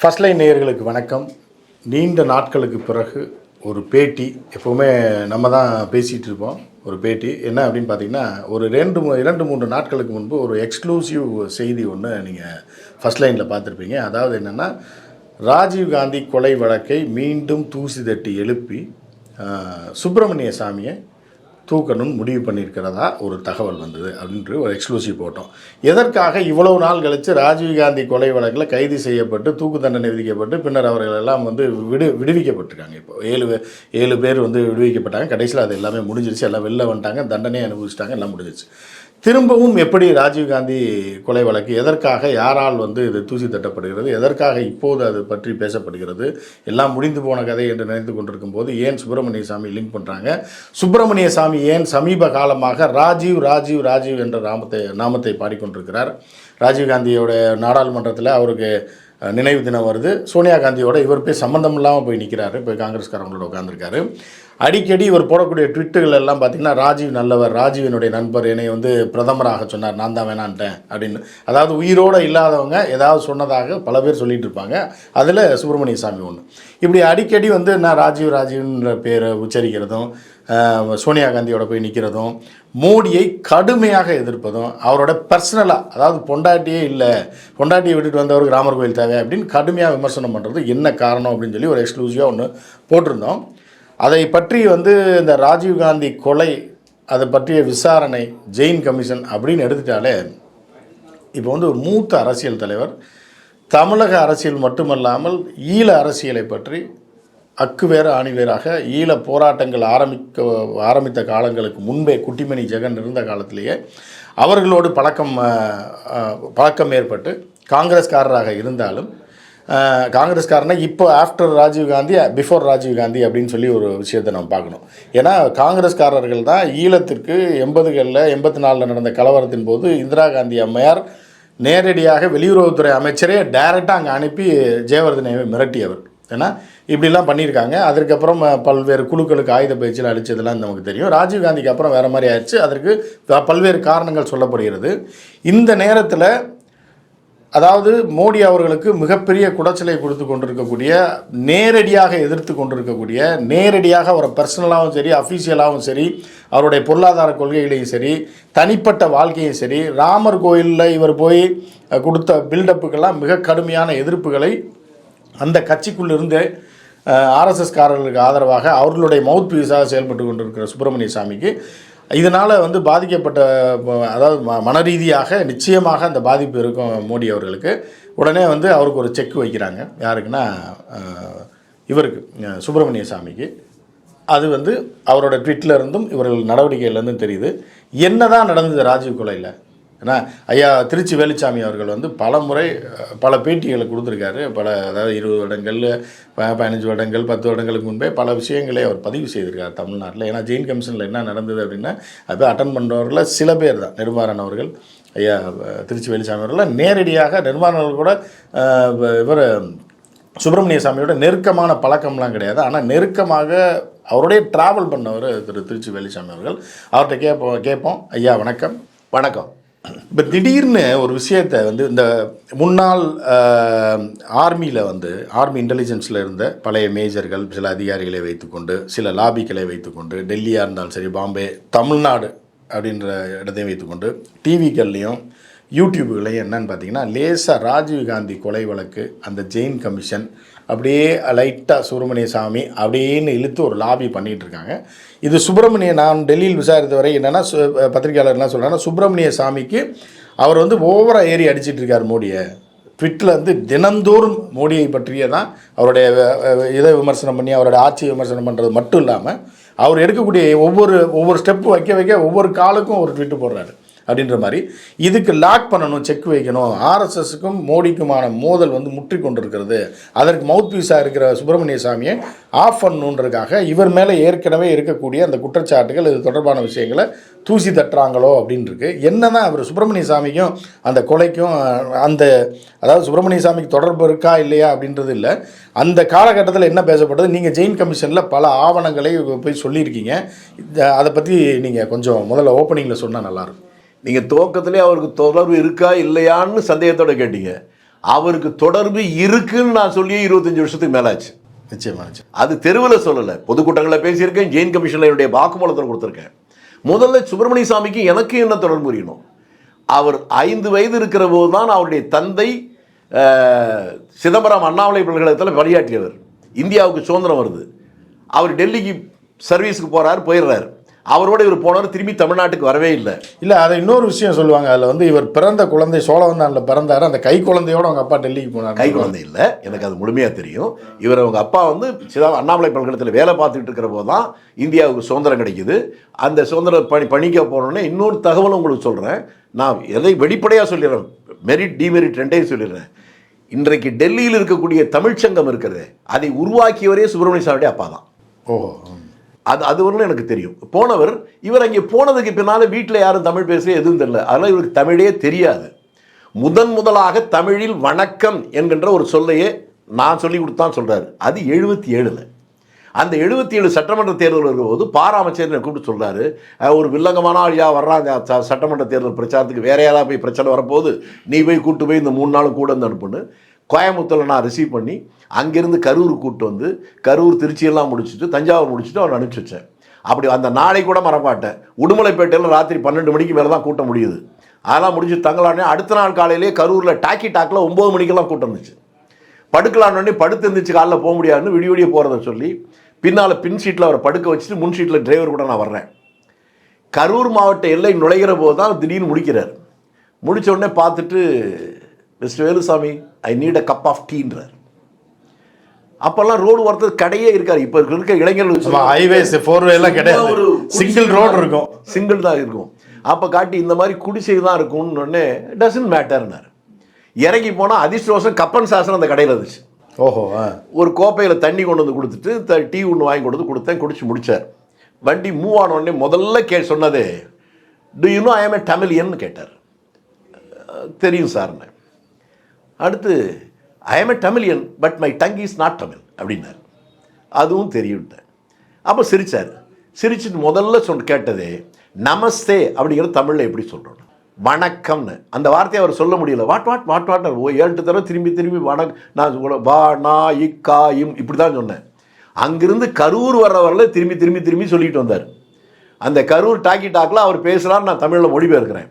First line நேயர்களுக்கு வணக்கம். நீண்ட நாட்களுக்கு பிறகு ஒரு பேட்டி எப்போவுமே நம்ம தான் பேசிகிட்டு இருப்போம் ஒரு பேட்டி. என்ன அப்படின்னு பார்த்தீங்கன்னா ஒரு ரெண்டு இரண்டு மூன்று நாட்களுக்கு முன்பு ஒரு எக்ஸ்க்ளூசிவ் செய்தி ஒன்று நீங்கள் ஃபர்ஸ்ட் லைனில் பார்த்துருப்பீங்க அதாவது என்னென்னா ராஜீவ் காந்தி கொலை வழக்கை மீண்டும் தூசி தட்டி எழுப்பி சுப்பிரமணிய சாமியை தூக்கணும்னு முடிவு பண்ணியிருக்கிறதா ஒரு தகவல் வந்தது அப்படின்ற ஒரு எக்ஸ்க்ளூசிவ் போட்டோம். எதற்காக இவ்வளவு நாள் கழித்து ராஜீவ்காந்தி கொலை வழக்கில் கைது செய்யப்பட்டு தூக்கு தண்டனை விதிக்கப்பட்டு பின்னர் அவர்கள் எல்லாம் வந்து விடு விடுவிக்கப்பட்டிருக்காங்க. இப்போ ஏழு ஏழு பேர் வந்து விடுவிக்கப்பட்டாங்க. கடைசியில் அது எல்லாமே முடிஞ்சிருச்சு. எல்லாம் வெளில வந்துட்டாங்க. தண்டனையை அனுபவிச்சிட்டாங்க. எல்லாம் முடிஞ்சிருச்சு. திரும்பவும் எப்படி ராஜீவ்காந்தி கொலை வழக்கு எதற்காக யாரால் வந்து இது தூசி தட்டப்படுகிறது எதற்காக இப்போது அது பற்றி பேசப்படுகிறது எல்லாம் முடிந்து போன கதை என்று நினைத்து கொண்டிருக்கும் போது ஏன் சுப்பிரமணிய சாமி லிங்க் பண்ணுறாங்க சுப்பிரமணிய சாமி ஏன் சமீப காலமாக ராஜீவ் ராஜீவ் ராஜீவ் என்ற நாமத்தை நாமத்தை பாடிக்கொண்டிருக்கிறார்? ராஜீவ்காந்தியோட நாடாளுமன்றத்தில் அவருக்கு நினைவு தினம் வருது. சோனியா காந்தியோட இவர் போய் சம்மந்தம் இல்லாமல் போய் நிற்கிறாரு போய் காங்கிரஸ்காரங்களோட உட்காந்துருக்காரு அடிக்கடி இவர் போடக்கூடிய ட்விட்டுகள் எல்லாம் பார்த்தீங்கன்னா ராஜீவ் நல்லவர் ராஜீவினுடைய நண்பர் என்னை வந்து பிரதமராக சொன்னார். நான் தான் வேணான்ட்டேன். அப்படின்னு. அதாவது உயிரோடு இல்லாதவங்க ஏதாவது சொன்னதாக பல பேர் சொல்லிகிட்டு இருப்பாங்க. அதில் சுப்பிரமணிய சாமி ஒன்று இப்படி அடிக்கடி வந்து நான் ராஜீவ் ராஜீவ்ன்ற பேரை உச்சரிக்கிறதும் சோனியா காந்தியோட போய் நிற்கிறதும் மோடியை கடுமையாக எதிர்ப்பதும் அவரோட பர்சனலாக அதாவது பொண்டாட்டியே இல்லை பொண்டாட்டியை விட்டுட்டு வந்தவருக்கு ராமர் கோயில் தேவை அப்படின்னு கடுமையாக விமர்சனம் பண்ணுறது என்ன காரணம் அப்படின்னு சொல்லி ஒரு எக்ஸ்க்ளூசிவாக ஒன்று போட்டிருந்தோம். அதை பற்றி வந்து இந்த ராஜீவ்காந்தி கொலை அதை பற்றிய விசாரணை ஜெயின் கமிஷன் அப்படின்னு எடுத்துட்டாலே இப்போ வந்து ஒரு மூத்த அரசியல் தலைவர் தமிழக அரசியல் மட்டுமல்லாமல் ஈழ அரசியலை பற்றி அக்கு வேறு ஆணி வேறாக ஈழ போராட்டங்கள் ஆரம்பிக்க ஆரம்பித்த காலங்களுக்கு முன்பே குட்டிமணி ஜெகன் இருந்த காலத்திலேயே அவர்களோடு பழக்கம் பழக்கம் ஏற்பட்டு காங்கிரஸ்காரராக இருந்தாலும் காங்கிரஸ்காரனை இப்போ ஆஃப்டர் ராஜீவ்காந்தி பிஃபோர் ராஜீவ் காந்தி அப்படின்னு சொல்லி ஒரு விஷயத்தை நம்ம பார்க்கணும். ஏன்னா காங்கிரஸ்காரர்கள் தான் ஈழத்திற்கு எண்பதுகளில் எண்பத்தி நாலில் நடந்த கலவரத்தின் போது இந்திரா காந்தி அம்மையார் நேரடியாக வெளியுறவுத்துறை அமைச்சரே டைரெக்டாக அங்கே அனுப்பி ஜெயவர்தனையை மிரட்டியவர். ஏன்னா இப்படிலாம் பண்ணியிருக்காங்க. அதற்கப்புறம் பல்வேறு குழுக்களுக்கு ஆயுத பயிற்சியில் அளித்ததெல்லாம் நமக்கு தெரியும். ராஜீவ் காந்திக்கு அப்புறம் வேறு மாதிரி ஆயிடுச்சு. அதற்கு பல்வேறு காரணங்கள் சொல்லப்படுகிறது. இந்த நேரத்தில் அதாவது மோடி அவர்களுக்கு மிகப்பெரிய குடைச்சலை கொடுத்து கொண்டிருக்கக்கூடிய நேரடியாக எதிர்த்து கொண்டிருக்கக்கூடிய நேரடியாக அவரை பர்சனலாகவும் சரி அஃபீஷியலாகவும் சரி அவருடைய பொருளாதார கொள்கைகளையும் சரி தனிப்பட்ட வாழ்க்கையும் சரி ராமர் கோயிலில் இவர் போய் கொடுத்த பில்டப்புக்கெல்லாம் மிக கடுமையான எதிர்ப்புகளை அந்த கட்சிக்குள்ளிருந்து ஆர்எஸ்எஸ்காரர்களுக்கு ஆதரவாக அவர்களுடைய மவுத் பீஸாக செயல்பட்டு கொண்டிருக்கிற சுப்பிரமணிய சாமிக்கு இதனால் வந்து பாதிக்கப்பட்ட அதாவது ம மன ரீதியாக நிச்சயமாக அந்த பாதிப்பு இருக்கும் மோடி அவர்களுக்கு. உடனே வந்து அவருக்கு ஒரு செக் வைக்கிறாங்க. யாருக்குன்னா இவருக்கு சுப்பிரமணிய சாமிக்கு அது வந்து அவரோட ட்விட்டில் இருந்தும் இவர்கள் நடவடிக்கையிலேருந்தும் தெரியுது. என்ன தான் நடந்தது ராஜீவ் கொலையில் ஏன்னா ஐயா திருச்சி வேலுச்சாமி அவர்கள் வந்து பல முறை பல பேட்டிகளை கொடுத்துருக்காரு. பல அதாவது இருபது வருடங்கள் ப- பதினஞ்சு வருடங்கள் பத்து வருடங்களுக்கு முன்பே பல விஷயங்களை அவர் பதிவு செய்திருக்கார் தமிழ்நாட்டில். ஏன்னா ஜெயின் கமிஷனில் என்ன நடந்தது அப்படின்னா அது அட்டன் பண்ணுறவர்களில் சில பேர் தான். நிர்மாரன் அவர்கள் ஐயா திருச்சி வேலுச்சாமி அவர்கள் நேரடியாக நிர்மாரன் கூட இவர் சுப்பிரமணிய சாமியோட நெருக்கமான பழக்கம்லாம் கிடையாது. ஆனால் நெருக்கமாக அவருடைய டிராவல் பண்ணவர் திரு திருச்சி வேலுச்சாமி அவர்கள். அவர்கிட்ட கேட்போம் கேட்போம் ஐயா வணக்கம். வணக்கம். இப்போ திடீர்னு ஒரு விஷயத்தை வந்து இந்த முன்னாள் ஆர்மியில் வந்து ஆர்மி இன்டெலிஜென்ஸில் இருந்த பழைய மேஜர்கள் சில அதிகாரிகளை வைத்துக்கொண்டு சில லாபிக்களை வைத்துக்கொண்டு டெல்லியாக இருந்தாலும் சரி பாம்பே தமிழ்நாடு அப்படின்ற இடத்தையும் வைத்துக்கொண்டு டிவிக்கள்லையும் யூடியூபுகளையும் என்னன்னு பார்த்தீங்கன்னா லேசாக ராஜீவ் காந்தி கொலை வழக்கு அந்த ஜெயின் கமிஷன் அப்படியே லைட்டாக சுப்பிரமணிய சாமி அப்படின்னு இழுத்து ஒரு லாபி பண்ணிகிட்டு இருக்காங்க இது சுப்பிரமணிய நான் டெல்லியில் விசாரித்த வரை என்னென்னா சு என்ன சொல்கிறாங்கன்னா சுப்பிரமணிய சாமிக்கு அவர் வந்து ஓவராக ஏறி அடிச்சிட்டு இருக்கார் மோடியை. ட்விட்டில் வந்து தினந்தோறும் மோடியை பற்றியே தான் அவருடைய இதை விமர்சனம் பண்ணி அவருடைய ஆட்சியை விமர்சனம் பண்ணுறது மட்டும் இல்லாமல் அவர் எடுக்கக்கூடிய ஒவ்வொரு ஒவ்வொரு ஸ்டெப்பு வைக்க வைக்க ஒவ்வொரு காலுக்கும் ஒரு ட்விட்டு போடுறாரு. அப்படின்ற மாதிரி இதுக்கு லாக் பண்ணணும் செக் வைக்கணும். ஆர்எஸ்எஸ்க்கும் மோடிக்குமான மோதல் வந்து முற்றி கொண்டிருக்கிறது. அதற்கு மவுத் பீஸாக இருக்கிற சுப்பிரமணிய சாமியை ஆஃப் பண்ணணுன்றதுக்காக இவர் மேலே ஏற்கனவே இருக்கக்கூடிய அந்த குற்றச்சாட்டுகள் இது தொடர்பான விஷயங்களை தூசி தட்டுறாங்களோ அப்படின்னு இருக்கு என்னதான் அவர் சுப்பிரமணிய சாமிக்கும் அந்த கொலைக்கும் அந்த அதாவது சுப்பிரமணிய சாமிக்கு தொடர்பு இருக்கா இல்லையா அப்படின்றது இல்லை. அந்த காலகட்டத்தில் என்ன பேசப்பட்டது நீங்கள் ஜெயின் கமிஷனில் பல ஆவணங்களை போய் சொல்லியிருக்கீங்க. அதை பற்றி நீங்கள் கொஞ்சம் முதல்ல ஓப்பனிங்கில் சொன்னால் நல்லாயிருக்கும் நீங்கள் துவக்கத்திலே அவருக்கு தொடர்பு இருக்கா இல்லையான்னு சந்தேகத்தோட கேட்டீங்க. அவருக்கு தொடர்பு இருக்குன்னு நான் சொல்லி இருபத்தஞ்சு வருஷத்துக்கு மேலாச்சு. நிச்சயமா நிச்சயம். அது தெருவில் சொல்லலை. பொதுக்கூட்டங்களில் பேசியிருக்கேன் ஜெயின் கமிஷனில் என்னுடைய வாக்குமூலத்தில் கொடுத்துருக்கேன். முதல்ல சுப்பிரமணிய சாமிக்கு எனக்கு என்ன தொடர்பு புரியணும்? அவர் ஐந்து வயது இருக்கிற போது தான் அவருடைய தந்தை சிதம்பரம் அண்ணாமலை பல்கலைக்கழகத்தில் பணியாற்றியவர். இந்தியாவுக்கு சுதந்திரம் வருது. அவர் டெல்லிக்கு சர்வீஸுக்கு போறாரு போயிடுறாரு. அவரோட இவர் போனவர் திரும்பி தமிழ்நாட்டுக்கு வரவே இல்லை. இல்லை அதை இன்னொரு விஷயம் சொல்லுவாங்க. அதில் வந்து இவர் பிறந்த குழந்தை சோழவந்தானில் பிறந்தாரு. அந்த கை குழந்தையோட அவங்க அப்பா டெல்லிக்கு போனார். கை குழந்தை இல்லை. எனக்கு அது முழுமையாக தெரியும். இவர் அவங்க அப்பா வந்து சிதா அண்ணாமலை பல்கலைக்கழகத்தில் வேலை பார்த்துட்டு இருக்கிற போது தான் இந்தியாவுக்கு சுதந்திரம் கிடைக்குது. அந்த சுதந்திர பணி பணிக்க போனோடனே இன்னொரு தகவலும் உங்களுக்கு சொல்கிறேன் நான் எதை வெளிப்படையாக சொல்லிடுறேன். மெரிட் டிமெரிட் ரெண்டையும் சொல்லிடுறேன். இன்றைக்கு டெல்லியில் இருக்கக்கூடிய தமிழ்ச்சங்கம் இருக்கிறது. அதை உருவாக்கியவரே சுப்பிரமணிய சாமியுடைய அப்பா தான் ஓஹோ. அது அது வரலும் எனக்கு தெரியும். போனவர் இவர் அங்கே போனதுக்கு பின்னால் வீட்டில் யாரும் தமிழ் பேச எதுவும் தெரியல. அதனால் இவருக்கு தமிழே தெரியாது. முதன் முதலாக தமிழில் வணக்கம் என்கின்ற ஒரு சொல்லையே நான் சொல்லி கொடுத்தான் சொல்கிறாரு அது எழுபத்தி ஏழில். அந்த எழுபத்தி ஏழு சட்டமன்ற தேர்தல் வரும்போது பாராமச்சேரி கூப்பிட்டு சொல்கிறாரு ஒரு வில்லங்கமான ஐயா வர்றாங்க ச- சட்டமன்ற தேர்தல் பிரச்சாரத்துக்கு வேற யாராவது போய் பிரச்சனை வரப்போகுது. நீ போய் கூட்டு போய் இந்த மூணு நாள் கூட இருந்து அனுப்புன்னு. கோயம்புத்தூரில் நான் ரிசீவ் பண்ணி அங்கேருந்து கரூர் கூப்பிட்டு வந்து கரூர் திருச்சியெல்லாம் முடிச்சுட்டு தஞ்சாவூர் முடிச்சுட்டு அவரை அனுப்பிச்சி வச்சேன். அப்படி அந்த நாளை கூட மறப்பாட்டேன் உடுமலைப்பேட்டையில் ராத்திரி பன்னெண்டு மணிக்கு மேலே தான் கூட்டம் முடியுது. அதெல்லாம் முடிச்சு தங்கலானே அடுத்த நாள் காலையிலேயே கரூரில் டாக்கி டாக்கில் ஒம்பது மணிக்கெல்லாம் கூட்டம் இருந்துச்சு. படுக்கலான்னு படுத்து இருந்துச்சு காலைல போக முடியாதுன்னு விடிய விடிய போகிறத சொல்லி பின்னால் பின் சீட்டில் அவரை படுக்க வச்சுட்டு முன் சீட்டில் டிரைவர் கூட நான் வர்றேன். கரூர் மாவட்ட எல்லை நுழைகிற போது தான் திடீர்னு முடிக்கிறார். முடித்த உடனே பார்த்துட்டு mister Velusamy I need a cup of டீன்றார் அப்போல்லாம் ரோடு ஓரத்துக்கு கடையே இருக்காது. இப்போ இருக்க இளைஞர்கள் ஹைவேஸ் ஃபோர் எல்லாம் கிடையாது. ஒரு சிங்கிள் ரோடு இருக்கும். சிங்கிள் தான் இருக்கும். அப்போ காட்டி இந்த மாதிரி குடிசை தான் இருக்கும்னு உடனே டசன்ட் மேட்டர்னார் இறங்கி போனால் அதிர்ஷ்டவசம் கப்பன் சாசனம் அந்த கடையில் இருந்துச்சு. ஓஹோ ஒரு கோப்பையில் தண்ணி கொண்டு வந்து கொடுத்துட்டு டீ ஒன்று வாங்கி கொண்டு வந்து கொடுத்தேன் குடிச்சு முடிச்சார். வண்டி மூவ் ஆன உடனே முதல்ல கே சொன்னது do you know I am a தமிழியன்னு கேட்டார். தெரியும் சார்னு. அடுத்து I am a Tamilian but my tongue is not Tamil அப்படின்னார். அதுவும் தெரியவிட்டேன் அப்போ சிரிச்சார். சிரிச்சுட்டு முதல்ல சொல் கேட்டதே நமஸ்தே அப்படிங்கிறது தமிழில் எப்படி சொல்கிறோம் வணக்கம்னு. அந்த வார்த்தையை அவர் சொல்ல முடியல. What what what what oh ஏழு தடவை திரும்பி திரும்பி வணக் நான் வா நா இக்கா இம் இப்படி தான் சொன்னேன் அங்கிருந்து கரூர் வர்ற வரல திரும்பி திரும்பி திரும்பி சொல்லிட்டு வந்தார். அந்த கரூர் டாக்கி டாக்கில் அவர் பேசுகிறான்னு நான் தமிழில் மொழிபெயர்க்கிறேன்.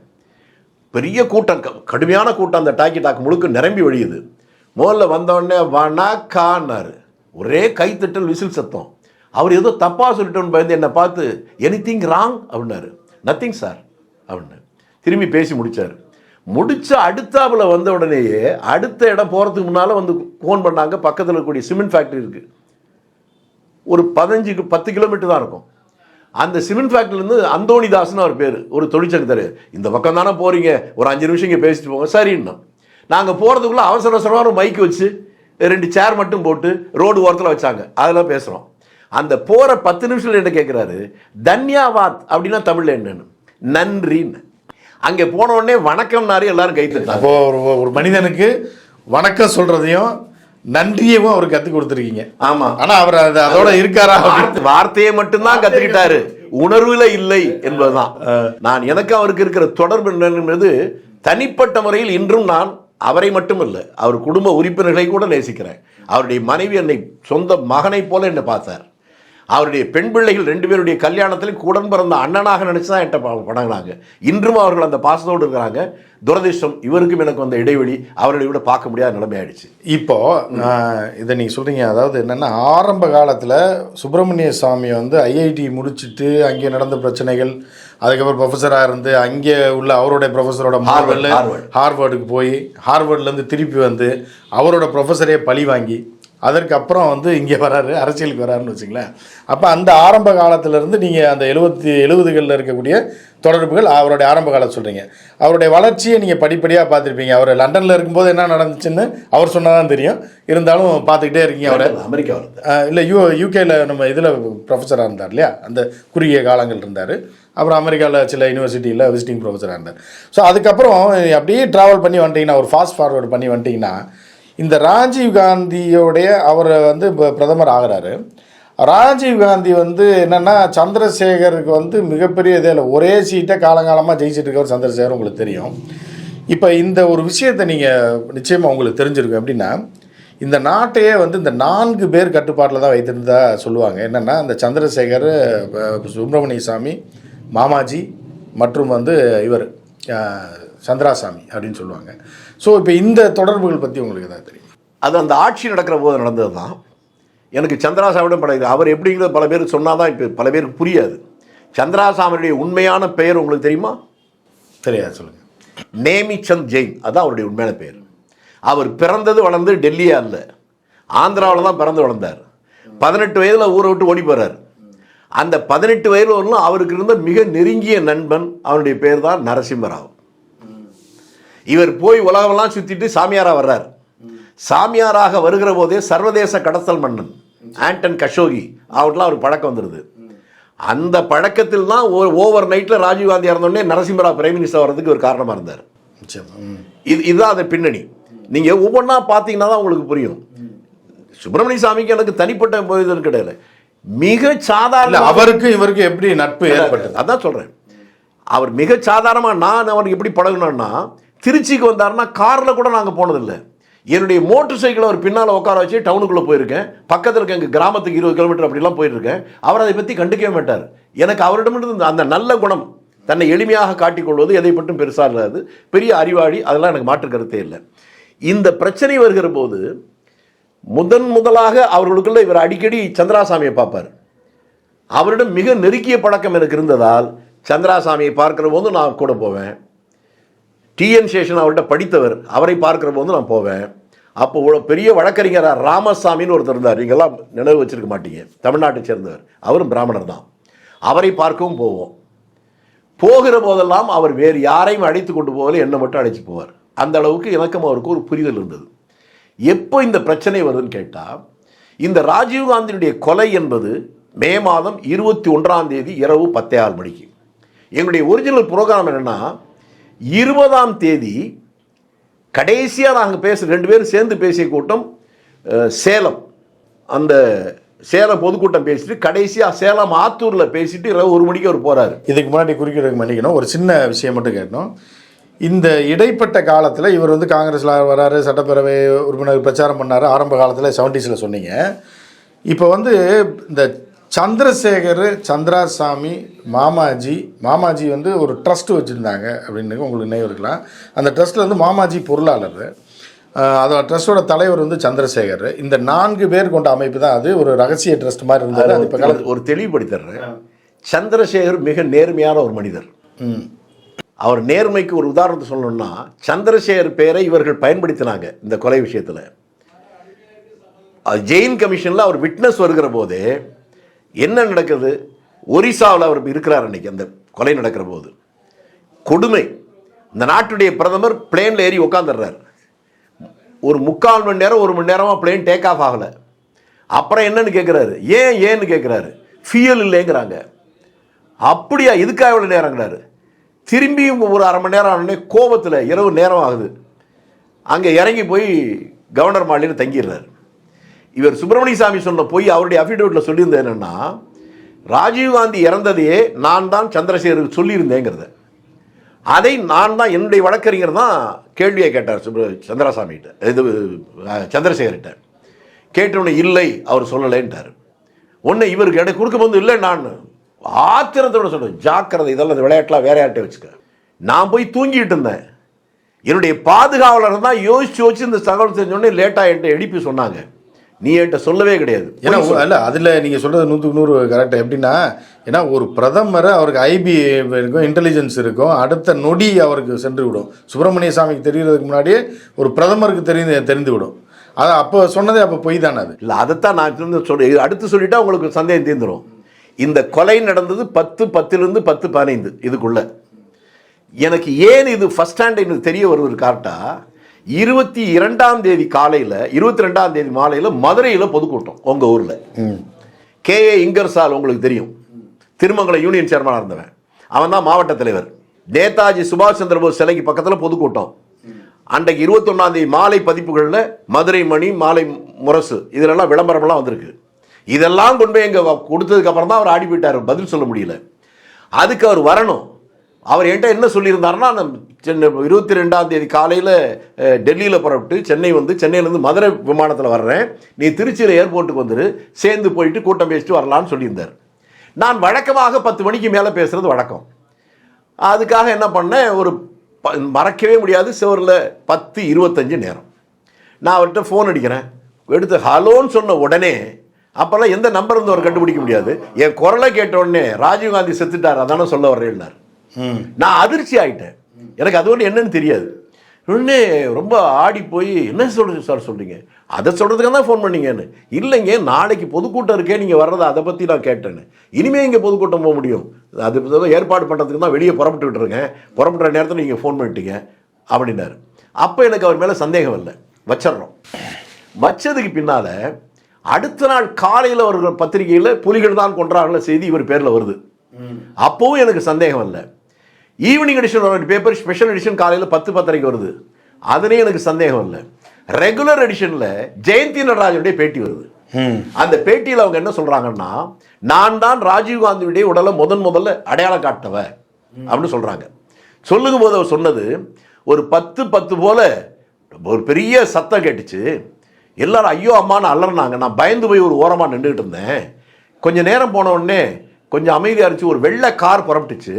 பெரிய கூட்டம் க- கடுமையான கூட்டம் அந்த டாக்கி டாக் முழுக்க நிரம்பி வழியுது முதல்ல வந்தோடனே வணக்கான்னாரு ஒரே கைத்தட்டல் விசில் சத்தம். அவர் ஏதோ தப்பாக சொல்லிட்டோன்னு பயந்து என்னை பார்த்து எனி திங் ராங் அப்படின்னாரு. நத்திங் சார் அப்படின்னு திரும்பி பேசி முடிச்சார். முடிச்ச அடுத்தாப்பில் வந்த உடனேயே அடுத்த இடம் போகிறதுக்கு முன்னால் வந்து ஃபோன் பண்ணாங்க. பக்கத்தில் இருக்கக்கூடிய சிமெண்ட் ஃபேக்ட்ரி இருக்குது ஒரு பதினஞ்சுக்கு பத்து கிலோமீட்டர் தான் இருக்கும். அந்த சிமெண்ட் ஃபேக்ட்ரிலேருந்து அந்தோணிதாஸ்னு அவர் பேர் ஒரு தொழிற்சங்கத்தர். இந்த பக்கம் தானே போகிறீங்க ஒரு அஞ்சு நிமிஷம் இங்கே பேசிட்டு போங்க சரின்னா. நாங்கள் போகிறதுக்குள்ளே அவசர அவசரமாக ஒரு மைக் வச்சு ரெண்டு சேர் மட்டும் போட்டு ரோடு ஓரத்தில் வச்சாங்க. அதெல்லாம் பேசுகிறோம் அந்த போகிற பத்து நிமிஷத்தில் என்ன கேட்குறாரு தன்யாவாத் அப்படின்னா தமிழில் என்னன்னு. நன்றின்னு. அங்கே போன உடனே வணக்கம்னாரு எல்லாரும் கைத்து அப்போ ஒரு மனிதனுக்கு வணக்கம் சொல்கிறதையும் நன்றியவும் அவர் கற்றுக் கொடுத்துருக்கீங்க. ஆமாம் ஆனா அவர் அது அதோட இருக்காரா? வார்த்தை- வார்த்தையை மட்டும்தான் கத்துக்கிட்டாரு. உணர்வுல இல்லை என்பதுதான். நான் எனக்கு அவருக்கு இருக்கிற தொடர்பு என்பது தனிப்பட்ட முறையில் இன்றும் நான் அவரை மட்டுமல்ல அவர் குடும்ப உறுப்பினர்களை கூட நேசிக்கிறேன். அவருடைய மனைவி என்னை சொந்த மகனைப் போல என்னை பார்த்தார். அவருடைய பெண் பிள்ளைகள் ரெண்டு பேருடைய கல்யாணத்தில் கூடன் பிறந்த அண்ணனாக நினைச்சு தான் என்கிட்ட ப- பழகுனாங்க இன்றும் அவர்கள் அந்த பாசத்தோடு இருக்கிறாங்க. துரதிர்ஷ்டம் இவருக்கும் எனக்கு வந்த இடைவெளி அவர்களை விட பார்க்க முடியாத நிலைமை ஆயிடுச்சு இப்போ நான் இதை நீங்கள் சொல்கிறீங்க அதாவது என்னென்னா ஆரம்ப காலத்தில் சுப்பிரமணிய சாமி வந்து ஐஐடி முடிச்சுட்டு அங்கே நடந்த பிரச்சனைகள் அதுக்கப்புறம் ப்ரொஃபஸராக இருந்து அங்கே உள்ள அவருடைய ப்ரொஃபஸரோட மார்வெல் ஹார்வர்ட். ஹார்வர்டுக்கு போய் ஹார்வர்ட்லேருந்து திருப்பி வந்து அவரோட ப்ரொஃபஸரே பழி வாங்கி அதற்கு அப்புறம் வந்து இங்கே வராரு அரசியலுக்கு வராருன்னு வச்சுங்களேன். அப்போ அந்த ஆரம்ப காலத்திலேருந்து நீங்கள் அந்த எழுபத்தி எழுபதுகளில் இருக்கக்கூடிய தொடர்புகள் அவருடைய ஆரம்ப காலம் சொல்கிறீங்க அவருடைய வளர்ச்சியை நீங்கள் படிப்படியாக பார்த்துருப்பீங்க. அவர் லண்டனில் இருக்கும்போது என்ன நடந்துச்சுன்னு அவர் சொன்னதான் தெரியும். இருந்தாலும் பார்த்துக்கிட்டே இருக்கீங்க அவரை. அமெரிக்கா வருது இல்லை யூ யூகேல நம்ம இதில் ப்ரொஃபஸராக இருந்தார் இல்லையா? அந்த குறுகிய காலங்கள் இருந்தார். அப்புறம் அமெரிக்காவில் சில யூனிவர்சிட்டியில் விசிட்டிங் ப்ரொஃபஸராக இருந்தார். ஸோ அதுக்கப்புறம் அப்படியே ட்ராவல் பண்ணி வந்துட்டிங்கன்னா ஒரு ஃபாஸ்ட் ஃபார்வர்டு பண்ணி வந்துட்டிங்கன்னா இந்த ராஜீவ் காந்தியோடைய அவர் வந்து இப்போ பிரதமர் ஆகிறாரு. ராஜீவ் காந்தி வந்து என்னென்னா சந்திரசேகருக்கு வந்து மிகப்பெரிய இதில் ஒரே சீட்டை காலங்காலமாக ஜெயிச்சுட்டு இருக்கவர் சந்திரசேகர் உங்களுக்கு தெரியும். இப்போ இந்த ஒரு விஷயத்தை நீங்கள் நிச்சயமாக உங்களுக்கு தெரிஞ்சிருக்கும். எப்படின்னா இந்த நாட்டையே வந்து இந்த நான்கு பேர் கட்டுப்பாட்டில் தான் வைத்திருந்ததா சொல்லுவாங்க. என்னென்னா இந்த சந்திரசேகர் சுப்பிரமணிய சாமி மாமாஜி மற்றும் வந்து இவர் சந்திராசாமி அப்படின்னு சொல்லுவாங்க. ஸோ இப்போ இந்த தொடர்புகள் பற்றி உங்களுக்கு எதாவது தெரியும்? அது அந்த ஆட்சி நடக்கிற போது நடந்தது தான் எனக்கு சந்திராசாமியிடம் பல அவர் எப்படிங்கிறது பல பேர் சொன்னால் தான் இப்போ பல பேருக்கு புரியாது. சந்திராசாமியுடைய உண்மையான பெயர் உங்களுக்கு தெரியுமா? தெரியாது சொல்லுங்கள் நேமிச்சந்த் ஜெயின். அதான் அவருடைய உண்மையான பெயர். அவர் பிறந்தது வளர்ந்து டெல்லியா அல்ல. ஆந்திராவில் தான் பிறந்து வளர்ந்தார். பதினெட்டு வயதில் ஊரை விட்டு ஓடி போகிறார் அந்த பதினெட்டு வயதில் வரலும் அவருக்கு இருந்த மிக நெருங்கிய நண்பன் அவருடைய பேர் தான் நரசிம்மராவ். இவர் போய் உலகமெல்லாம் சுற்றிட்டு சாமியாரா வர்றார். சாமியாராக வருகிற போதே சர்வதேச கடத்தல் மன்னன் ஆண்டன் கஷோகி அவர்லாம் ஒரு பழக்கம் வந்துடுது அந்த பழக்கத்தில் தான் ஓவர் நைட்டில் ராஜீவ்காந்தி இறந்தோடனே நரசிம்மராவ் பிரைம் மினிஸ்டர் வர்றதுக்கு ஒரு காரணமாக இருந்தார். இது இதுதான் அதன் பின்னணி. நீங்கள் ஒவ்வொன்றா பார்த்தீங்கன்னா தான் உங்களுக்கு புரியும். சுப்பிரமணிய சாமிக்கு எனக்கு தனிப்பட்ட போயதுன்னு கிடையாது. மிக சாதாரண அவருக்கும் இவருக்கும் எப்படி நட்பு ஏற்பட்டது? அதான் சொல்கிறேன் அவர் மிக சாதாரணமாக நான் அவருக்கு எப்படி பழகுனேன்னா திருச்சிக்கு வந்தாருன்னா காரில் கூட நாங்கள் போனதில்லை. என்னுடைய மோட்டர் சைக்கிளை அவர் பின்னால் உட்கார வச்சு டவுனுக்குள்ளே போயிருக்கேன். பக்கத்தில் இருக்க எங்கள் கிராமத்துக்கு இருபது கிலோமீட்டர் அப்படிலாம் போயிருக்கேன். அவர் அதை பற்றி கண்டுக்கவே மாட்டார். எனக்கு அவரிடமிருந்து அந்த நல்ல குணம் தன்னை எளிமையாக காட்டிக்கொள்வது எதை பற்றும் பெருசாக இல்லாது பெரிய அறிவாளி அதெல்லாம் எனக்கு மாற்று கருத்தே இல்லை. இந்த பிரச்சனை வருகிற போது முதன் முதலாக அவர்களுக்குள்ள இவர் அடிக்கடி சந்திராசாமியை பார்ப்பார். அவரிடம் மிக நெருக்கிய பழக்கம் எனக்கு இருந்ததால் சந்திராசாமியை பார்க்கிற போது நான் கூட போவேன். டிஎன் சேஷன் அவர்கிட்ட படித்தவர். அவரை பார்க்குற போது நான் போவேன். அப்போ இவ்வளோ பெரிய வழக்கறிஞராக ராமசாமின்னு ஒருத்தர் இருந்தார். நீங்கள்லாம் நினைவு வச்சிருக்க மாட்டீங்க. தமிழ்நாட்டை சேர்ந்தவர். அவரும் பிராமணர் தான். அவரை பார்க்கவும் போவோம். போகிற போதெல்லாம் அவர் வேறு யாரையும் அழைத்து கொண்டு போகல என்னை மட்டும் அழைச்சி போவார். அந்த அளவுக்கு எனக்கும் அவருக்கு ஒரு புரிதல் இருந்தது. எப்போ இந்த பிரச்சனை வருதுன்னு கேட்டால் இந்த ராஜீவ்காந்தியினுடைய கொலை என்பது மே மாதம் இருபத்தி ஒன்றாம் தேதி இரவு பத்தே ஆறு மணிக்கு. எங்களுடைய ஒரிஜினல் ப்ரோக்ராம் என்னென்னா இருபதாம் தேதி கடைசியாக நாங்கள் பேச ரெண்டு பேரும் சேர்ந்து பேசிய கூட்டம் சேலம். அந்த சேலம் பொதுக்கூட்டம் பேசிட்டு கடைசியாக சேலம் ஆத்தூரில் பேசிட்டு இரவு ஒரு மணிக்கு அவர் போகிறாரு இதுக்கு முன்னாடி குறுக்கிடக்கு மன்னிக்கணும். ஒரு சின்ன விஷயம் மட்டும் கேட்டோம் இந்த இடைப்பட்ட காலத்தில் இவர் வந்து காங்கிரஸில் வராரு சட்டப்பேரவை உறுப்பினர் பிரச்சாரம் பண்ணார் ஆரம்ப காலத்தில் செவன்டிஸில் சொன்னீங்க. இப்போ வந்து இந்த சந்திரசேகர் சந்திராசாமி மாமாஜி மாமாஜி வந்து ஒரு ட்ரஸ்ட் வச்சுருந்தாங்க அப்படின்னு உங்களுக்கு நினைவு இருக்கலாம். அந்த ட்ரஸ்ட்டில் வந்து மாமாஜி பொருளாளர். அதோட ட்ரஸ்டோட தலைவர் வந்து சந்திரசேகர். இந்த நான்கு பேர் கொண்ட அமைப்பு தான் அது. ஒரு ரகசிய ட்ரஸ்ட் மாதிரி இருந்தது. அது இப்போ ஒரு- ஒரு தெளிவுபடுத்திடுறேன் சந்திரசேகர் மிக நேர்மையான ஒரு மனிதர். ம். அவர் நேர்மைக்கு ஒரு உதாரணத்தை சொல்லணும்னா சந்திரசேகர் பெயரை இவர்கள் பயன்படுத்தினாங்க இந்த கொலை விஷயத்தில். ஜெயின் கமிஷனில் அவர் விட்னஸ் வருகிற போதே என்ன நடக்குது? ஒரிசாவில் அவர் இருக்கிறார் அன்னைக்கு அந்த கொலை நடக்கிற போது கொடுமை. இந்த நாட்டுடைய பிரதமர் பிளேனில் ஏறி உட்காந்துடுறார் ஒரு முக்கால் மணி நேரம் ஒரு மணி நேரமாக பிளேன் டேக் ஆஃப் ஆகலை. அப்புறம் என்னன்னு கேட்குறாரு ஏன் ஏன்னு கேட்குறாரு ஃபியல் இல்லைங்கிறாங்க. அப்படியா இதுக்காக எவ்வளோ நேரங்கிறாரு திரும்பியும் ஒரு அரை மணி நேரம் ஆனோடனே கோபத்தில் இரவு நேரம் ஆகுது. அங்கே இறங்கி போய் கவர்னர் மாளிகையில் தங்கிடுறாரு. இவர் சுப்பிரமணிய சாமி சொன்ன போய் அவருடைய அஃபிடவிட்டில் சொல்லியிருந்தேன் என்னென்னா ராஜீவ்காந்தி இறந்ததையே நான் தான் சந்திரசேகருக்கு சொல்லியிருந்தேங்கிறத. அதை நான் தான் என்னுடைய வழக்கறிஞர் தான் கேள்வியை கேட்டார் சுப்ர சந்திரசாமிகிட்ட இது சந்திரசேகர்கிட்ட. கேட்டவுடனே இல்லை அவர் சொல்லலைன்ட்டார். ஒன்று இவருக்கு எனக்கு கொடுக்கும்போது இல்லை நான். ஆத்திரத்தோடு சொல்லுவேன் ஜாக்கிரதை இதெல்லாம் இந்த விளையாட்டெலாம் வேற யார்கிட்ட வச்சுக்க. நான் போய் தூங்கிட்டு இருந்தேன். என்னுடைய பாதுகாவலர் தான் யோசிச்சு யோசிச்சு இந்த தகவல் தெரிஞ்சோடனே லேட்டாக என்கிட்ட எழுப்பி சொன்னாங்க. நீ என்கிட்ட சொல்லவே கிடையாது. ஏன்னா இல்ல அதில் நீங்கள் சொல்கிறது நூற்றுக்கு நூறு கரெக்டாக எப்படின்னா ஏன்னா ஒரு பிரதமர் அவருக்கு ஐபி இருக்கும் இன்டெலிஜென்ஸ் இருக்கும் அடுத்த நொடி அவருக்கு சென்று விடும். சுப்பிரமணிய சாமிக்கு தெரியறதுக்கு முன்னாடியே ஒரு பிரதமருக்கு தெரிந்து தெரிந்து விடும். அது அப்போ சொன்னதே அப்போ பொய் தானே அது? இல்லை அதைத்தான் நான் சொல்றேன் இது அடுத்து சொல்லிட்டா உங்களுக்கு சந்தேகம் தீர்ந்துடும் இந்த கொலை நடந்தது பத்து பத்திலிருந்து பத்து பதினைந்து இதுக்குள்ள. எனக்கு ஏன் இது ஹேண்ட் எனக்கு தெரிய வருவது காட்டா இருபத்தி இரண்டாம் தேதி காலையில் இருபத்தி ரெண்டாம் தேதி மாலையில் மதுரையில் பொதுக்கூட்டம் உங்கள் ஊரில். கே. ஏ. இங்கர்சால் உங்களுக்கு தெரியும். திருமங்கலம் யூனியன் சேர்மனாக இருந்தவன். அவன் தான் மாவட்ட தலைவர். நேதாஜி சுபாஷ் சந்திர போஸ் சிலைக்கு பக்கத்தில் பொதுக்கூட்டம். அன்றைக்கு இருபத்தொன்னாம் தேதி மாலை பதிப்புகளில் மதுரை மணி மாலை முரசு இதிலெல்லாம் விளம்பரம்லாம் வந்திருக்கு. இதெல்லாம் கொண்டு போய் எங்கே கொடுத்ததுக்கு அப்புறம் தான் அவர் ஆடி போயிட்டார் பதில் சொல்ல முடியல. அதுக்கு அவர் வரணும். அவர் என்கிட்ட என்ன சொல்லியிருந்தாருன்னா நான் சென்னை இருபத்தி ரெண்டாம் தேதி காலையில் டெல்லியில் புறப்பட்டு சென்னை வந்து சென்னையிலேருந்து மதுரை விமானத்தில் வர்றேன். நீ திருச்சியில் ஏர்போர்ட்டுக்கு வந்துரு. சேர்ந்து போயிட்டு கூட்டம் பேசிட்டு வரலான்னு சொல்லியிருந்தார். நான் வழக்கமாக பத்து மணிக்கு மேலே பேசுகிறது வழக்கம். அதுக்காக என்ன பண்ணேன் ஒரு ப- மறக்கவே முடியாது சிவரில் பத்து இருபத்தஞ்சு நேரம். நான் அவர்கிட்ட ஃபோன் அடிக்கிறேன். எடுத்து ஹலோன்னு சொன்ன உடனே அப்போல்லாம் எந்த நம்பர் இருந்து அவர் கண்டுபிடிக்க முடியாது. என் குரலை கேட்ட உடனே ராஜீவ்காந்தி செத்துட்டார். அதானே சொல்ல வர்றேன்னார். நான் அதிர்ச்சி ஆயிட்டேன். எனக்கு அது ஒன்று என்னன்னு தெரியாது. உடனே ரொம்ப ஆடி போய் என்ன சொல்றது சார் சொல்றீங்க? அதை சொல்றதுக்கு தான் ஃபோன் பண்ணீங்கன்னு. இல்லைங்க நாளைக்கு பொதுக்கூட்டம் இருக்கே நீங்கள் வர்றதை அதை பற்றி நான் கேட்டேன்னு. இனிமே இங்கே பொதுக்கூட்டம் போக முடியும்? அது ஏற்பாடு பண்ணுறதுக்கு தான் வெளியே புறப்பட்டுக்கிட்டு இருக்கேன் புறப்படுற நேரத்தில் நீங்கள் ஃபோன் பண்ணிட்டீங்க அப்படின்னாரு. அப்போ எனக்கு அவர் மேலே சந்தேகம் இல்லை வச்சிடுறோம். வச்சதுக்கு பின்னால் அடுத்த நாள் காலையில் ஒரு பத்திரிகையில் புலிகள் தான் கொன்றாங்கள செய்தி இவர் பேரில் வருது. அப்போவும் எனக்கு சந்தேகம் இல்லை ஈவினிங் எடிஷன் ஒரு பேப்பர் ஸ்பெஷல் எடிஷன் காலையில் பத்து பத்தரைக்கு வருது. அதுலேயும் எனக்கு சந்தேகம் இல்லை. ரெகுலர் எடிஷனில் ஜெயந்தி நடராஜனுடைய பேட்டி வருது. அந்த பேட்டியில் அவங்க என்ன சொல்றாங்கன்னா நான் தான் ராஜீவ் காந்தியுடைய உடலை முதன் முதல்ல அடையாளம் காட்டவ அப்படின்னு சொல்றாங்க. சொல்லுகும் போது அவர் சொன்னது ஒரு பத்து பத்து போல ஒரு பெரிய சத்தம் கேட்டுச்சு. எல்லாரும் ஐயோ அம்மான்னு அலறினாங்க. நான் பயந்து போய் ஒரு ஓரமாக நின்றுட்டு இருந்தேன். கொஞ்ச நேரம் போன உடனே கொஞ்சம் அமைதியாக இருந்துச்சு. ஒரு வெள்ளை கார் புறப்பட்டுச்சு.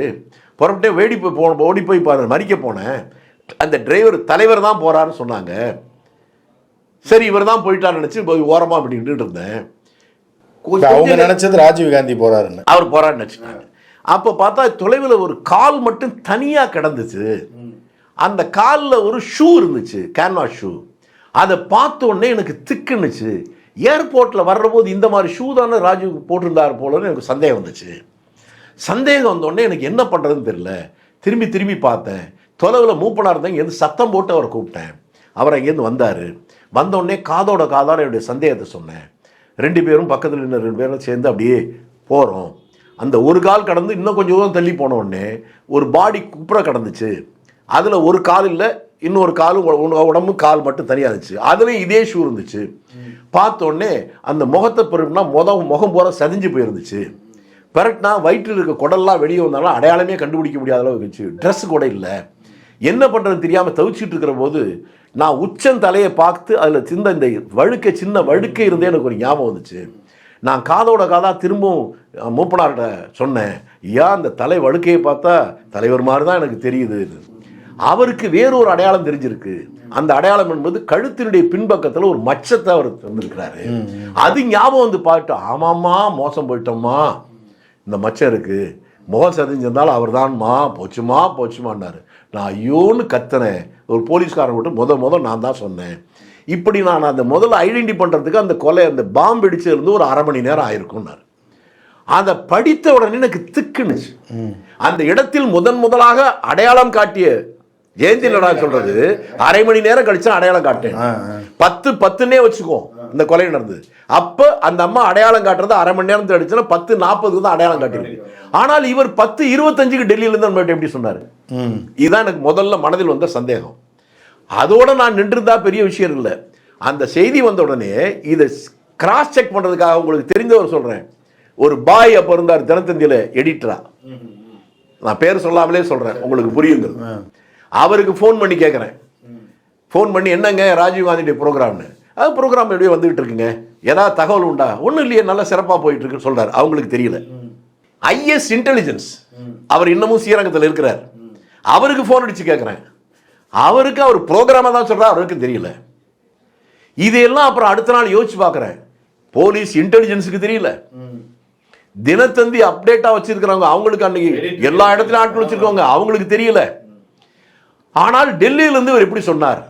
புறப்பட்டே வேடி போய் போ ஓடி போய் பா- மறிக்க போனேன். அந்த டிரைவர் தலைவர் தான் போறாருன்னு சொன்னாங்க. சரி இவர் தான் போயிட்டான்னு நினச்சி போய் ஓரமாக அப்படி நின்றுட்டு இருந்தேன். அவங்க நினைச்சது ராஜீவ் காந்தி போறாருன்னு. அவர் போறான்னு நினச்சிட்டாங்க அப்போ பார்த்தா தொலைவில் ஒரு கால் மட்டும் தனியாக கிடந்துச்சு. அந்த காலில் ஒரு ஷூ இருந்துச்சு கேன்வாஸ் ஷூ அதை பார்த்த உடனே எனக்கு திக்குன்னுச்சு. ஏர்போர்ட்டில் வர்றபோது இந்த மாதிரி ஷூ தானே ராஜீவ் போட்டிருந்தார் போலன்னு எனக்கு சந்தேகம் வந்துச்சு. சந்தேகம் வந்த உடனே எனக்கு என்ன பண்ணுறதுன்னு தெரியல. திரும்பி திரும்பி பார்த்தேன். தொலைவில் மூப்பனாக இருந்தேன் இங்கேருந்து சத்தம் போட்டு அவரை கூப்பிட்டேன். அவர் அங்கேருந்து வந்தார். வந்த உடனே காதோட காதோட என்னுடைய சந்தேகத்தை சொன்னேன். ரெண்டு பேரும் பக்கத்தில் நின்று ரெண்டு பேரும் சேர்ந்து அப்படியே போகிறோம் அந்த ஒரு கால் கடந்து இன்னும் கொஞ்சம் தூரம் தள்ளி போன உடனே ஒரு பாடி குப்புற கடந்துச்சு. அதில் ஒரு கால் இல்லை இன்னொரு காலும் உடம்பு கால் மட்டும் தனியாக இருந்துச்சு. அதுலேயும் இதே ஷூ இருந்துச்சு. பார்த்த உடனே அந்த முகத்தை பெரும்னா முத முகம் போற செதிஞ்சு போயிருந்துச்சு. பெரட்னா வயிற்றில் இருக்க குடல்லாம் வெளியே வந்தாலும் அடையாளமே கண்டுபிடிக்க முடியாத அளவுக்கு இருந்துச்சு ட்ரெஸ் கூட இல்லை. என்ன பண்ணுறதுன்னு தெரியாமல் தவிச்சிட்டு இருக்கிற போது நான் உச்சன் தலையை பார்த்து அதில் சின்ன இந்த வழுக்க சின்ன வழுக்க இருந்தே எனக்கு ஒரு ஞாபகம் வந்துச்சு. நான் காதோட காதா திரும்பவும் மூப்பனார்கிட்ட சொன்னேன் ஐயா அந்த தலை வழுக்கையை பார்த்தா தலைவர் மாதிரி தான் எனக்கு தெரியுது. அவருக்கு வேறொரு அடையாளம் தெரிஞ்சிருக்கு. அந்த அடையாளம் என்பது கழுத்தினுடைய பின்பக்கத்தில் ஒரு மச்சத்தை அவர் வந்திருக்கிறாரு அது ஞாபகம் வந்து பார்த்து ஆமாம்மா மோசம் போயிட்டோம்மா. இந்த மச்சம் இருக்கு. முகம் செதிஞ்சிருந்தாலும் அவர் தான்மா போச்சுமா போச்சுமான்னாரு. நான் ஐயோன்னு கத்துனேன். ஒரு போலீஸ்காரன் விட்டு முத முத நான் தான் சொன்னேன். இப்படி நான் அந்த முதல்ல ஐடென்டி பண்ணுறதுக்கு அந்த கொலை அந்த பாம்பு இடிச்சதுலேருந்து ஒரு அரை மணி நேரம் ஆயிருக்கும்னாரு. அதை படித்த உடனே எனக்கு திக்குனுச்சு. அந்த இடத்தில் முதன் முதலாக அடையாளம் காட்டிய ஜெயந்தி நடராஜ் சொல்றது? அரை மணி நேரம் கழிச்சு அடையாளம் காட்டேன். பத்து பத்துன்னே வச்சுக்கோ. இந்த கொலை நடந்தது. அப்ப அந்த அம்மா அடையாளம் காட்டுறது அரை மணி நேரத்தில் அடிச்சுன்னா பத்து நாற்பதுக்கு தான் அடையாளம் காட்டியிருக்கு. ஆனால் இவர் பத்து இருபத்தஞ்சுக்கு டெல்லியில இருந்து நம்மகிட்ட எப்படி சொன்னாரு? ம். இதுதான் எனக்கு முதல்ல மனதில் வந்த சந்தேகம். அதோட நான் நின்றுருந்தா பெரிய விஷயம் இல்லை. அந்த செய்தி வந்த உடனே இதை கிராஸ் செக் பண்றதுக்காக உங்களுக்கு தெரிந்தவர் சொல்றேன். ஒரு பாய் அப்போ இருந்தார் தினத்தந்தியில எடிட்டரா நான் பேர் சொல்லாமலே சொல்றேன் உங்களுக்கு புரியுங்கிறது. அவருக்கு ஃபோன் பண்ணி கேட்குறேன் ஃபோன் பண்ணி என்னங்க ராஜீவ் காந்தியுடைய ப்ரோக்ராம்னு அது ப்ரோக்ராம் எப்படியோ வந்துகிட்டு இருக்குங்க. ஏதாவது தகவல் உண்டா? ஒன்றும் இல்லையே நல்லா சிறப்பாக போயிட்டு சொல்கிறார் சொல்றாரு. அவங்களுக்கு தெரியல. ஐஎஸ் இன்டெலிஜென்ஸ் அவர் இன்னமும் ஸ்ரீரங்கத்தில் இருக்கிறார். அவருக்கு ஃபோன் அடிச்சு கேட்குறேன் அவருக்கு அவர் ப்ரோக்ராமாக தான் சொல்கிறார் அவருக்கு தெரியல. இதையெல்லாம் அப்புறம் அடுத்த நாள் யோசிச்சு பார்க்குறேன் போலீஸ் இன்டெலிஜென்ஸுக்கு தெரியல. தினத்தந்தி அப்டேட்டாக வச்சிருக்கிறவங்க அவங்களுக்கு அன்னைக்கு எல்லா இடத்துலையும் ஆட்கள் வச்சிருக்கவங்க அவங்களுக்கு தெரியல. ஆனால் டெல்லியிலேருந்து அவர் இவர் எப்படி சொன்னார்.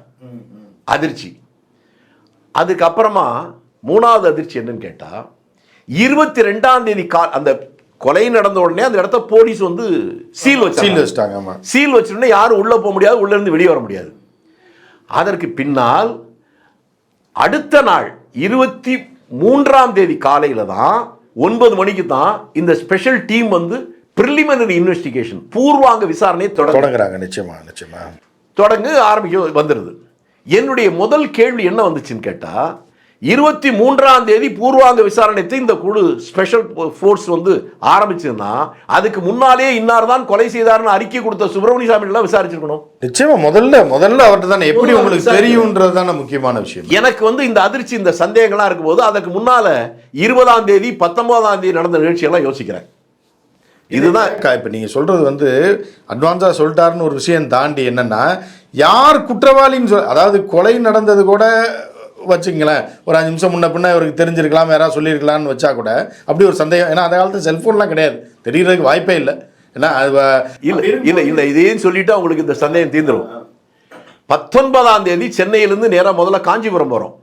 அதிர்ச்சி. அதுக்கப்புறமா மூணாவது அதிர்ச்சி என்னன்னு கேட்டா இருபத்தி ரெண்டாம் தேதி கா அந்த கொலை நடந்த உடனே அந்த இடத்த போலீஸ் வந்து சீல் வச்சு சீல் வச்சிட்டாங்க ஆமா. சீல் வச்சிருந்தா யாரும் உள்ள போக முடியாது உள்ள இருந்து வெளியே வர முடியாது. அதற்கு பின்னால் அடுத்த நாள் இருபத்தி மூன்றாம் தேதி காலையில தான் ஒன்பது மணிக்கு தான் இந்த ஸ்பெஷல் டீம் வந்து ப்ரிலிமினரி இன்வெஸ்டிகேஷன் பூர்வாங்க விசாரணையை தொடங்க தொடங்குறாங்க நிச்சயமா நிச்சயமா. தொடங்க ஆரம்பிக்க வந்துடுது என்னுடைய முதல் கேள்வி என்ன வந்துச்சுன்னு கேட்டா இருபத்தி மூன்றாம் தேதி பூர்வாங்க விசாரணைத்தை இந்த குழு ஸ்பெஷல் ஃபோர்ஸ் வந்து ஆரம்பிச்சதுன்னா அதுக்கு முன்னாலே இன்னார் தான் கொலை செய்தார்னு அறிக்கை கொடுத்த சுப்பிரமணிய சாமி எல்லாம் விசாரிச்சிருக்கணும். நிச்சயமா முதல்ல முதல்ல அவர்கிட்ட தானே எப்படி உங்களுக்கு தெரியும்ன்றது தானே முக்கியமான விஷயம். எனக்கு வந்து இந்த அதிர்ச்சி இந்த சந்தேகங்கள்லாம் இருக்கும்போது அதுக்கு முன்னால இருபதாம் தேதி பத்தொன்பதாம் தேதி நடந்த நிகழ்ச்சியெல்லாம் யோசிக்கிறேன். இதுதான் இப்போ நீங்கள் சொல்கிறது வந்து அட்வான்ஸாக சொல்லிட்டாருன்னு ஒரு விஷயம் தாண்டி என்னன்னா யார் குற்றவாளின்னு சொல் அதாவது கொலை நடந்தது கூட வச்சுங்களேன். ஒரு அஞ்சு நிமிஷம் முன்ன பின்ன இவருக்கு தெரிஞ்சிருக்கலாம் யாராவது சொல்லியிருக்கலாம்னு வச்சா கூட அப்படி ஒரு சந்தேகம். ஏன்னா அந்த காலத்தில் செல்ஃபோன்லாம் கிடையாது. தெரியறதுக்கு வாய்ப்பே இல்லை. ஏன்னா அது இல்ல இல்ல இல்ல இதையும் சொல்லிட்டு உங்களுக்கு இந்த சந்தேகம் தீர்ந்துடும் பத்தொன்பதாம் தேதி சென்னையிலிருந்து நேரா முதல்ல காஞ்சிபுரம் போறோம்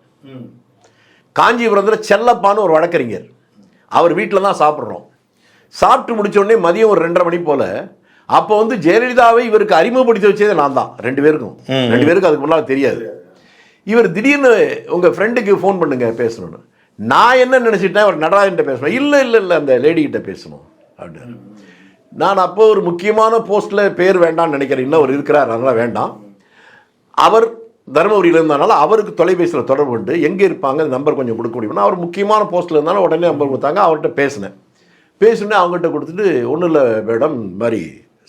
காஞ்சிபுரத்தில் செல்லப்பான்னு ஒரு வழக்கறிஞர். அவர் வீட்டில் தான் சாப்பிட்றோம். சாப்பிட்டு முடிச்ச உடனே மதியம் ஒரு ரெண்டரை மணி போல அப்போ வந்து ஜெயலலிதாவை இவருக்கு அறிமுகப்படுத்தி வச்சதே நான் தான் ரெண்டு பேருக்கும். ரெண்டு பேருக்கும் அதுக்கு முன்னால் தெரியாது. இவர் திடீர்னு உங்க ஃப்ரெண்டுக்கு ஃபோன் பண்ணுங்க பேசணும்னு. நான் என்ன நினைச்சிட்டேன் அவர் நடராஜன்ட்ட பேசணும். இல்லை இல்லை இல்லை அந்த லேடி கிட்ட பேசணும் அப்படின்னு நான் அப்போ ஒரு முக்கியமான போஸ்ட்ல பேர் வேண்டாம்னு நினைக்கிறேன். இன்னும் அவர் இருக்கிறார் அதெல்லாம் வேண்டாம். அவர் தருமபுரியில் இருந்தனால அவருக்கு தொலைபேசியில் தொடர்பு கொண்டு எங்கே இருப்பாங்க நம்பர் கொஞ்சம் கொடுக்க முடியும்னா அவர் முக்கியமான போஸ்ட்டில் இருந்தாலும் உடனே நம்பர் கொடுத்தாங்க அவர்கிட்ட பேசினேன். பேசுனே அவங்ககிட்ட கொடுத்துட்டு ஒன்றும் இல்லை மேடம் மாதிரி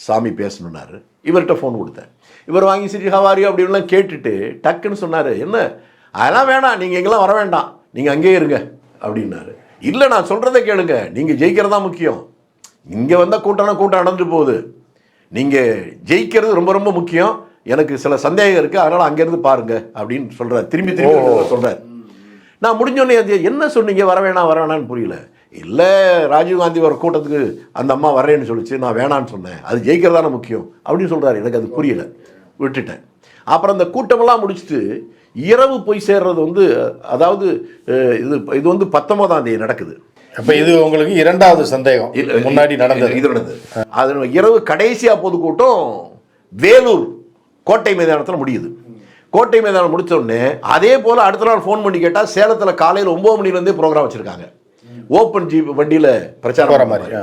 சாமி பேசணுன்னாரு இவர்கிட்ட ஃபோன் கொடுத்தேன். இவர் வாங்கி சிரி ஹவாரி அப்படின்லாம் கேட்டுட்டு டக்குன்னு சொன்னார் என்ன? அதெல்லாம் வேணாம் நீங்கள் எங்கெல்லாம் வர வேண்டாம். நீங்கள் அங்கேயே இருங்க. அப்படின்னாரு. இல்லை நான் சொல்கிறத கேளுங்க. நீங்கள் ஜெயிக்கிறதா முக்கியம். இங்கே வந்தால் கூட்டம்னா கூட்டம் நடந்துட்டு போகுது. நீங்கள் ஜெயிக்கிறது ரொம்ப ரொம்ப முக்கியம். எனக்கு சில சந்தேகம் இருக்குது அதனால் அங்கேருந்து பாருங்க. அப்படின்னு சொல்கிறார் திரும்பி திரும்பி சொல்கிறார் நான் முடிஞ்சோடனே என்ன சொன்னீங்க? வர வேணாம் வர வேணாம்னு புரியல. இல்லை ராஜீவ்காந்தி வர கூட்டத்துக்கு அந்த அம்மா வரேன்னு சொல்லிச்சு நான் வேணான்னு சொன்னேன். அது ஜெயிக்கிறதான முக்கியம்? அப்படின்னு சொல்கிறாரு எனக்கு அது புரியல. விட்டுட்டேன். அப்புறம் அந்த கூட்டமெல்லாம் முடிச்சுட்டு இரவு போய் சேர்றது வந்து அதாவது இது இது வந்து பத்தொன்பதாம் தேதி நடக்குது. அப்ப இது உங்களுக்கு இரண்டாவது சந்தேகம். முன்னாடி நடந்தது. இது நடந்தது. அது இரவு கடைசியா பொதுக்கூட்டம் வேலூர் கோட்டை மைதானத்தில் முடியுது. கோட்டை மைதானம் முடிச்ச உடனே அதே போல அடுத்த நாள் ஃபோன் பண்ணி கேட்டா சேலத்துல காலையில் ஒன்பது மணிலேருந்தே ப்ரோக்ராம் வச்சிருக்காங்க. ஓப்பன் ஜீப் வண்டியில பிரச்சாரம் பண்ற மாதிரி.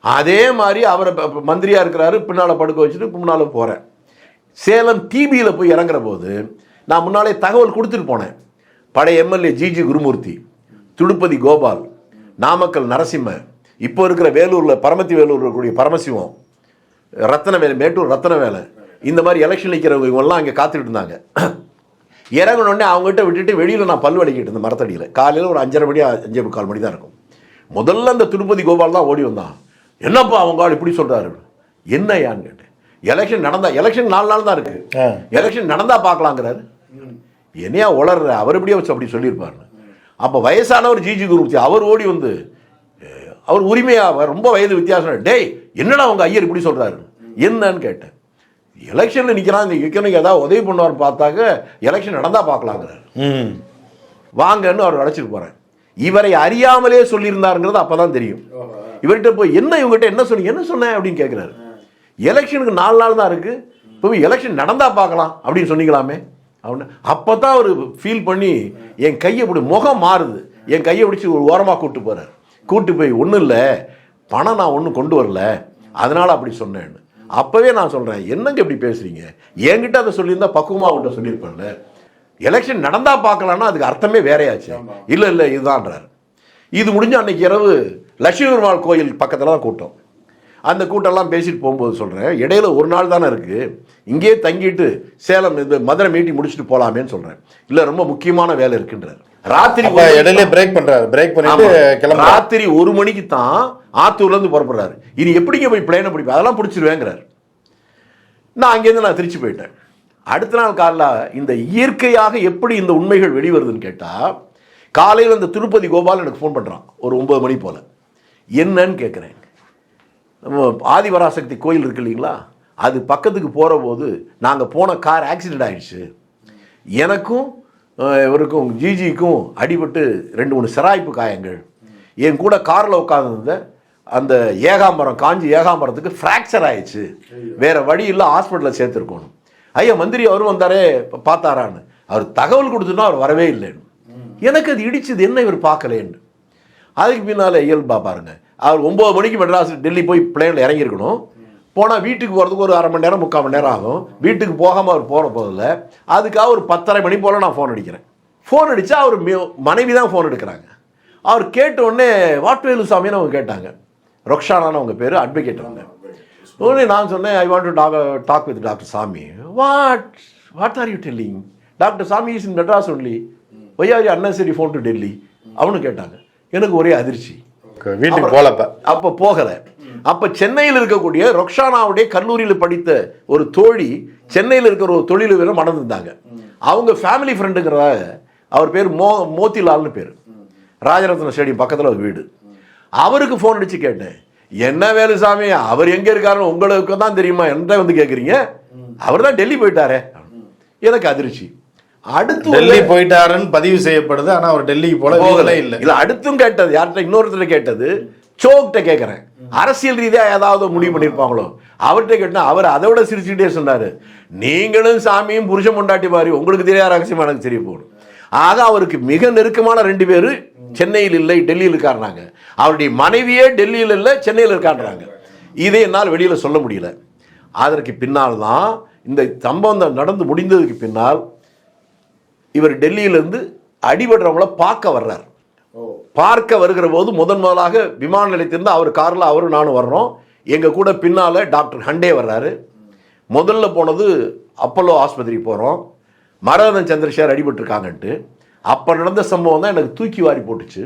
அதே மாதிரி அவரை ப- ப- மந்திரியா இருக்கிறாரு பின்னால படுக்க வச்சுட்டு முன்னால போறேன். சேலம் டிபியில் போய் இறங்குற போது நான் முன்னாலே தகவல் கொடுத்துட்டு போனேன். பழைய எம்எல்ஏ ஜிஜி குருமூர்த்தி துடுப்பதி கோபால் நாமக்கல் நரசிம்ம இப்போ இருக்கிற வேலூர்ல பரமத்தி வேலூர் இருக்கக்கூடிய பரமசிவம் ரத்தனவேலு மேட்டூர் ரத்தனவேலை இந்த மாதிரி எலெக்ஷன் நிற்கிறவங்க இவங்கெல்லாம் அங்கே காத்துட்டு இருந்தாங்க. இறங்கினோடனே அவங்ககிட்ட விட்டுட்டு வெளியில் நான் பல் வலிக்கிட்டு இருந்தேன் மரத்தடியில். காலையில் ஒரு அஞ்சரை மணி அஞ்சே முக்கால் மணி தான் இருக்கும். முதல்ல அந்த திருப்பதி கோபால் தான் ஓடி வந்தான். என்னப்பா அவங்க ஆள் இப்படி சொல்றாரு? என்ன ஏன்னு கேட்டேன். எலெக்ஷன் நடந்தா எலெக்ஷன் நாலு நாள் தான் இருக்கு. ஆ. எலெக்ஷன் நடந்தா பார்க்கலாங்கிறாரு. என்னையா உளர்ற? அவர் எப்படியே வச்சு அப்படி சொல்லியிருப்பாருன்னு. அப்போ வயசானவர் ஜிஜி குருமூர்த்தி அவர் ஓடி வந்து அவர் உரிமையா அவர் ரொம்ப வயது வித்தியாசம். டேய் என்னடா உங்க ஐயர் இப்படி சொல்றாரு? என்னன்னு கேட்டேன். எலெக்ஷன்ல நிக்கிறான் இந்த நிக்கிறவனுக்கு ஏதாவது உதவி பண்ணுவார் பார்த்தாக்க எலெக்ஷன் நடந்தா பார்க்கலாங்கிறாரு. வாங்கன்னு அவர் அழைச்சிட்டு போறேன் இவரை அறியாமலே சொல்லியிருந்தாருங்கிறது அப்பதான் தெரியும். இவர்கிட்ட போய் என்ன இவங்ககிட்ட என்ன சொன்னீங்க என்ன சொன்னேன் அப்படின்னு கேட்குறாரு எலெக்ஷனுக்கு நாலு நாள் தான் இருக்கு. போய் எலெக்ஷன் நடந்தா பார்க்கலாம் அப்படின்னு சொன்னீங்களாமே. அப்படின்னு. அப்போ தான் அவர் ஃபீல் பண்ணி என் கையை இப்படி முகம் மாறுது. என் கையை பிடிச்சி ஒரு ஓரமாக கூப்பிட்டு போறார். கூப்பிட்டு போய் ஒன்றும் இல்லை. பணம் நான் ஒன்றும் கொண்டு வரல. அதனால அப்படி சொன்னேன்னு. அப்போவே நான் சொல்கிறேன் என்னங்க இப்படி பேசுறீங்க? என்கிட்ட அதை சொல்லியிருந்தா பக்குவமாக அவங்கள்ட்ட சொல்லியிருப்பேன்ல. எலெக்ஷன் நடந்தா பார்க்கலாம்னா அதுக்கு அர்த்தமே வேறையாச்சு. இல்லை இல்லை இதுதான்றார். இது முடிஞ்ச அன்னைக்கு இரவு லட்சுமி பெருமாள் கோயில் பக்கத்தில் தான் கூட்டம். அந்த கூட்டம்லாம் பேசிட்டு போகும்போது சொல்கிறேன் இடையில ஒரு நாள் தானே இருக்குது இங்கேயே தங்கிட்டு சேலம் இது மதுரை மீட்டிங் முடிச்சுட்டு போகலாமேன்னு சொல்கிறேன் இல்லை ரொம்ப முக்கியமான வேலை இருக்குன்றார். ராத்திரி இடையில பிரேக் பண்றாரு. பிரேக் பண்ணிட்டு ராத்திரி ஒரு மணிக்கு தான் ஆத்தூர்ல இருந்து புறப்படுறாரு. இனி எப்படிங்க போய் பிளேனை பிடிப்பேன் அதெல்லாம் பிடிச்சிருவேங்கிறார். நான் அங்கேருந்து நான் திருச்சி போயிட்டேன். அடுத்த நாள் காலைல இந்த இயற்கையாக எப்படி இந்த உண்மைகள் வெளிவருதுன்னு கேட்டால் காலையில் இந்த திருப்பதி கோபால் எனக்கு ஃபோன் பண்ணுறான் ஒரு ஒன்பது மணி போல். என்னன்னு கேட்குறேன் நம்ம ஆதிபராசக்தி கோயில் இருக்கு இல்லைங்களா? அது பக்கத்துக்கு போகிற போது நாங்கள் போன கார் ஆக்சிடென்ட் ஆயிடுச்சு. எனக்கும் இவருக்கும் ஜிஜிக்கும் அடிபட்டு ரெண்டு மூணு சிராய்ப்பு காயங்கள். என் கூட காரில் உட்காந்துருந்த அந்த ஏகாம்பரம் காஞ்சி ஏகாம்பரத்துக்கு ஃப்ராக்சர் ஆயிடுச்சு. வேற வழி இல்லை ஹாஸ்பிட்டலில் சேர்த்துருக்கணும். ஐயா மந்திரி அவரும் வந்தாரே பார்த்தாரான்னு. அவர் தகவல் கொடுத்துன்னா அவர் வரவே இல்லைன்னு. எனக்கு அது இடிச்சது என்ன இவர் பார்க்கலேன்னு. அதுக்கு பின்னால் இயல்பா பாருங்க. அவர் ஒம்பது மணிக்கு மெட்ராஸ் டெல்லி போய் பிளேனில் இறங்கியிருக்கணும். போனால் வீட்டுக்கு போகிறதுக்கு ஒரு அரை மணி நேரம் முக்கால் மணி நேரம் ஆகும். வீட்டுக்கு போகாமல் அவர் போகிற போதில்ல அதுக்காக ஒரு பத்தரை மணி போல் நான் ஃபோன் அடிக்கிறேன். ஃபோன் அடித்தா அவர் மனைவி தான் ஃபோன் எடுக்கிறாங்க. அவர் கேட்ட உடனே வாட்டுவேலு சாமின்னு அவங்க கேட்டாங்க. ரொக்ஷானான்னு அவங்க பேர் அட்வொகேட் அவங்க. உடனே நான் சொன்னேன் I want to talk talk with doctor Samy. What what are you telling doctor Samy is in Madras only why are you unnecessary phone to Delhi அவனு கேட்டாங்க. எனக்கு ஒரே அதிர்ச்சி. வீட்டுக்கு போலப்ப அப்போ. போகலை. அப்போ சென்னையில் இருக்கக்கூடிய ரொக்ஷானாவுடைய கல்லூரியில் படித்த ஒரு தோழி சென்னையில் இருக்கிற ஒரு தொழிலதிபரை மணந்திருந்தாங்க. அவங்க ஃபேமிலி ஃப்ரெண்டுங்கிறதாக அவர் பேர் மோ மோத்திலால்னு பேர். ராஜரத்ன ஸ்டேடியம் பக்கத்தில் ஒரு வீடு. அவருக்கு ஃபோன் அடித்து கேட்டேன். என்ன வேலு சாமி? அவர் எங்கே இருக்காருன்னு உங்களுக்கு தான் தெரியுமா? என்கிட்ட வந்து கேட்குறீங்க அவர் தான் டெல்லி போயிட்டாரே. எனக்கு அதிர்ச்சி? அடுத்து டெல்லி போயிட்டாருன்னு பதிவு செய்யப்படுது ஆனா அவர் டெல்லிக்கு போல போகல. இல்லை. இல்ல அடுத்தும் கேட்டது யார்கிட்ட இன்னொருத்தர் கேட்டது சோக்கிட்ட கேட்கறேன் அரசியல் ரீதியா ஏதாவது முடிவு பண்ணிருப்பாங்களோ? அவர்கிட்ட கேட்டா அவர் அதை விட சிரிச்சுக்கிட்டே சொன்னாரு. நீங்களும் சாமியும் புருஷன் பொண்டாட்டி மாதிரி உங்களுக்கு தெரியாத ரகசியம் எனக்கு தெரிய போகணும் ஆக அவருக்கு மிக நெருக்கமான ரெண்டு பேர் சென்னையில் இல்லை டெல்லியில் இருக்காருனாங்க. அவருடைய மனைவியே டெல்லியில் இல்லை சென்னையில் இருக்கான்றாங்க. இதை என்னால் வெளியில சொல்ல முடியல. அதற்கு பின்னால் தான் இந்த சம்பவம் நடந்து முடிந்ததுக்கு பின்னால் இவர் டெல்லியிலேருந்து அடிபடுறவங்கள பார்க்க வர்றார். பார்க்க வருகிற போது முதன் முதலாக விமான நிலையத்திலிருந்து அவர் காரில் அவரும் நானும் வர்றோம். எங்கள் கூட பின்னால் டாக்டர் ஹண்டே வர்றாரு. முதல்ல போனது அப்பல்லோ ஆஸ்பத்திரி போகிறோம் மரதன் சந்திரசேகர் அடிபட்டிருக்காங்கன்ட்டு. அப்போ நடந்த சம்பவம் தான் எனக்கு தூக்கி வாரி போட்டுச்சு.